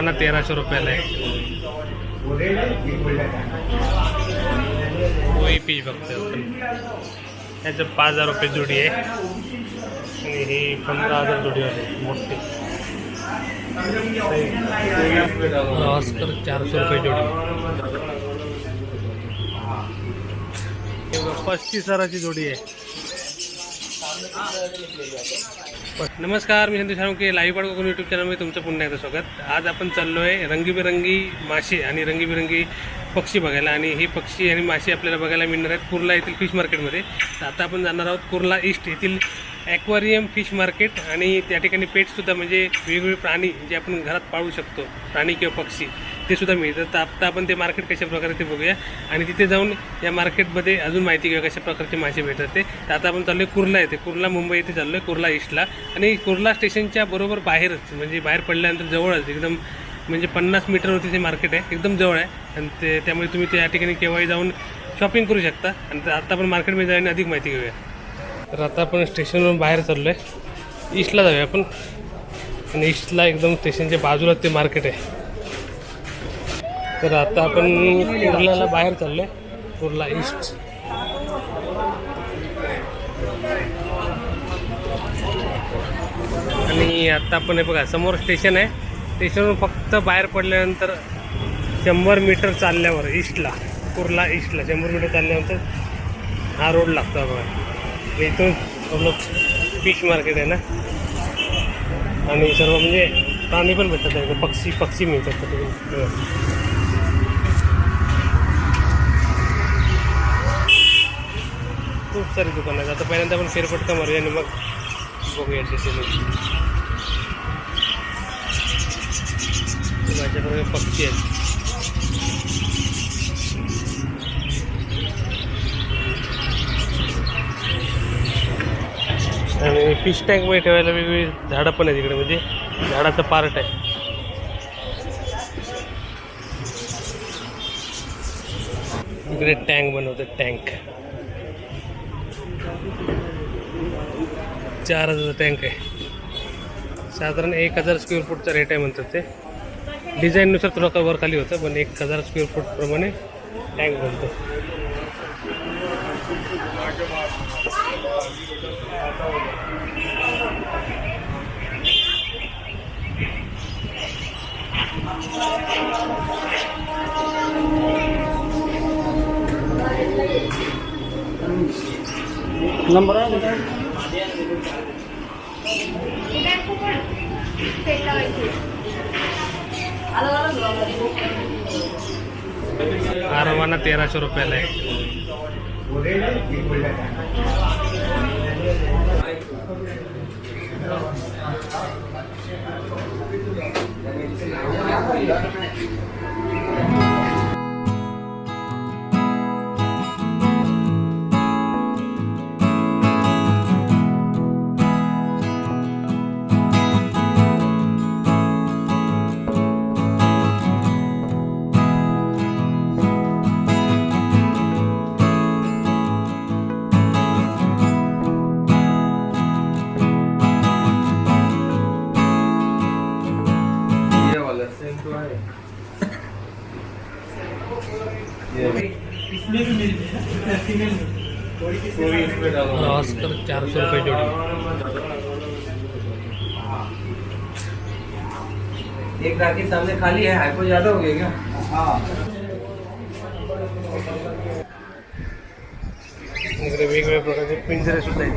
आरवाना तेराशे रुपयाला आहे. कोई पीस बघतोय त्याचं पाच हजार रुपये जोडी आहे. आणि ही पंधरा हजार जोडी आहे. मोठी. ऑस्कर चारशे रुपये जोडी. पस्तीस हजाराची जोडी आहे. नमस्कार मी संतोष की लाईव्ह पाडको यूट्यूब चॅनलमध्ये तुमचं पुन्हा एकदा स्वागत. आज आपण चाललो आहे रंगीबेरंगी मासे आणि रंगीबेरंगी पक्षी बघायला आणि हे पक्षी आणि मासे आपल्याला बघायला मिळणार आहेत कुर्ला येथील फिश मार्केटमध्ये. तर आता आपण जाणार आहोत कुर्ला ईस्ट येथील ॲक्वेरियम फिश मार्केट आणि त्या ठिकाणी पेटसुद्धा म्हणजे वेगवेगळे प्राणी जे आपण घरात पाळू शकतो प्राणी किंवा पक्षी ते सुद्धा मिळतात. तर आता आपण ते मार्केट कशा प्रकारे ते बघूया. आणि तिथे जाऊन या मार्केटमध्ये अजून माहिती घेऊया कशा प्रकारचे मासे भेटतात ते. तर आता आपण चाललो आहे कुर्ला येथे. कुर्ला मुंबई येथे चाललो आहे कुर्ला ईस्टला आणि कुर्ला स्टेशनच्या बरोबर बाहेरच म्हणजे बाहेर पडल्यानंतर जवळच एकदम म्हणजे पन्नास मीटरवरती ते मार्केट आहे. एकदम जवळ आहे. आणि ते त्यामुळे तुम्ही त्या ठिकाणी केव्हाही जाऊन शॉपिंग करू शकता. आणि तर आता आपण मार्केटमध्ये जाऊन अधिक माहिती घेऊया. तर आता आपण स्टेशनवरून बाहेर चाललो आहे ईस्टला जाऊया आपण. आणि ईस्टला एकदम स्टेशनच्या बाजूला ते मार्केट आहे. तर आता आपण कुर्लाला बाहेर चाललो आहे कुर्ला ईस्ट आणि आत्ता आपण हे बघा समोर स्टेशन आहे. स्टेशनवरून फक्त बाहेर पडल्यानंतर शंभर मीटर चालल्यावर ईस्टला कुर्ला ईस्टला शंभर मीटर चालल्यानंतर हा रोड लागतो बघा. इथून आपलं फिश मार्केट आहे ना? आणि सर्व म्हणजे प्राणी पण भेटतात त्या पक्षी पक्षी मिळतात तिकडे हो. खूप सारी दुकानं आहेत. आता पहिल्यांदा आपण फेरफटका मारूया आणि मग बघूया तिथे माझ्याबरोबर पक्षी आहेत. आणि फिश टँकमध्ये ठेवायला वेगवेगळी झाडं पण आहेत इकडे म्हणजे झाडाचं पार्ट आहे. इकडे टँक बनवतात टँक चार हजारचा टँक आहे. साधारण एक हजार स्क्वेअर फूटचा रेट आहे म्हणतात ते. डिझाईननुसार थोडं वर खाली होतं पण एक हजार स्क्वेअर फूटप्रमाणे टँक बनतो. नंबर आरवाना तेराशे रुपयाला आहे ये ऑस्कर चारशे रुपये जोडी। एक राखी सामने खाली है हाइपो ज़्यादा हो गया क्या? हाँ। इकडे वेगवेगळ्या प्रकारचे पिंजरे सुद्धा आहेत।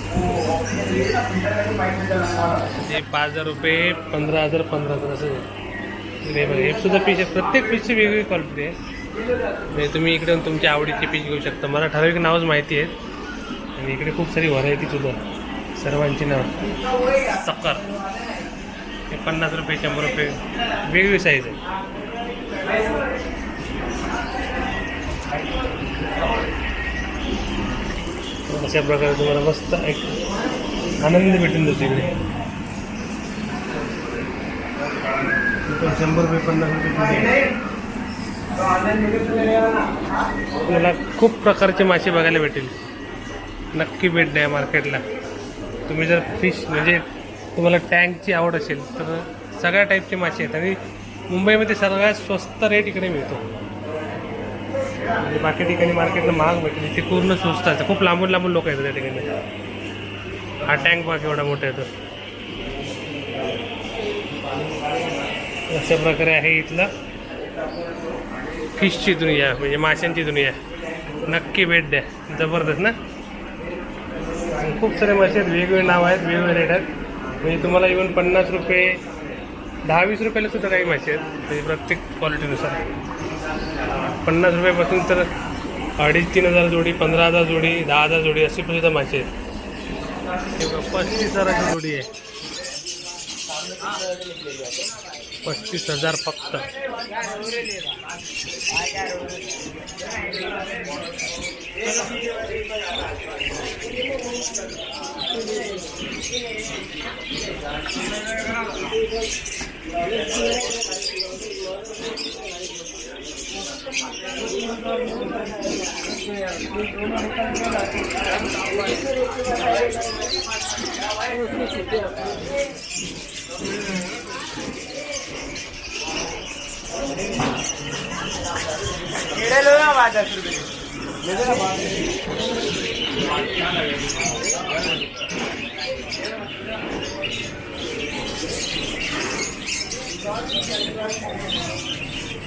ते पाच हजार रुपये पंधरा हजार पंधरा हजार असं नाही हे बघा हे सुद्धा पीस आहे प्रत्येक पीसची वेगवेगळी क्वालिटी आहे. म्हणजे तुम्ही इकडे तुमच्या आवडीचे पीस घेऊ शकता. मला ठराविक नावच माहिती आहेत. आणि इकडे खूप सारी व्हरायटी सुद्धा सर्वांची नाव. सक्कर हे पन्नास रुपये शंभर रुपये वेगवेगळी साईज आहे. अशा प्रकारे तुम्हाला मस्त एक आनंद भेटून जातो इकडे. शंभर रुपये पन्नास रुपये. तुम्हाला खूप प्रकारचे मासे बघायला भेटेल. नक्की भेट द्या मार्केटला. तुम्ही जर फिश म्हणजे तुम्हाला टँकची आवड असेल तर सगळ्या टाईपचे मासे आहेत. आणि मुंबईमध्ये सगळ्यात स्वस्त रेट इकडे मिळतो. म्हणजे बाकी ठिकाणी मार्केटला महाग भेटेल इथे पूर्ण स्वस्त असतं खूप लांबून लांबून लोक येतात त्या ठिकाणी. हा टँक बाग एवढा मोठा येतो. अशा प्रकारे आहे इथलं फिशची दुनिया म्हणजे माशांची दुनिया. नक्की भेट द्या. जबरदस्त ना? खूप सारे मासे आहेत. वेगवेगळे नाव आहेत वेगवेगळे रेट आहेत. म्हणजे तुम्हाला इवन पन्नास रुपये दहा वीस रुपयाला सुद्धा काही मासे आहेत. म्हणजे प्रत्येक क्वालिटीनुसार पन्नास रुपयापासून तर अडीच तीन हजार जोडी पंधरा हजार जोडी दहा हजार जोडी अशी पण सुद्धा मासे आहेत पस्तीस हजाराची जोडी आहे. पस्तीस हजार फक्त. कीड़े आवाज दस रुपये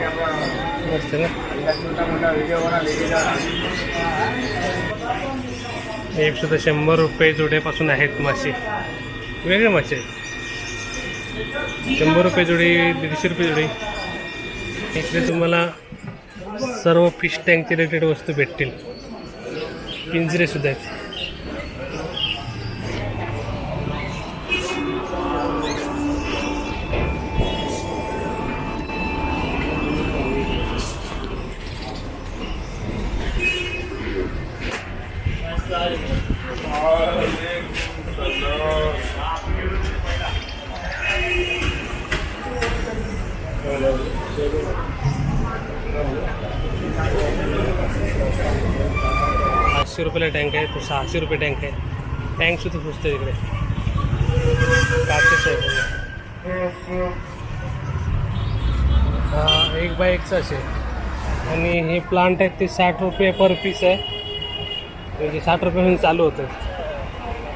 मस्त ना हे सुद्धा शंभर रुपये जोड्यापासून आहेत मासे वेगळे मासे आहेत. शंभर रुपये जोडी दीडशे रुपये जोडी. इकडे तुम्हाला सर्व फिश टँकचे रिलेटेड वस्तू भेटतील. पिंजरेसुद्धा आहेत. पाचशे रुपयाला टँक आहे तो सहाशे रुपये टँक आहे. टँक सुद्धा स्वस्त आहे इकडे आहे हा एक बाय एकचा असे आणि हे प्लांट आहेत ते साठ रुपये पर पीस आहे. म्हणजे साठ रुपयाहून चालू होतं.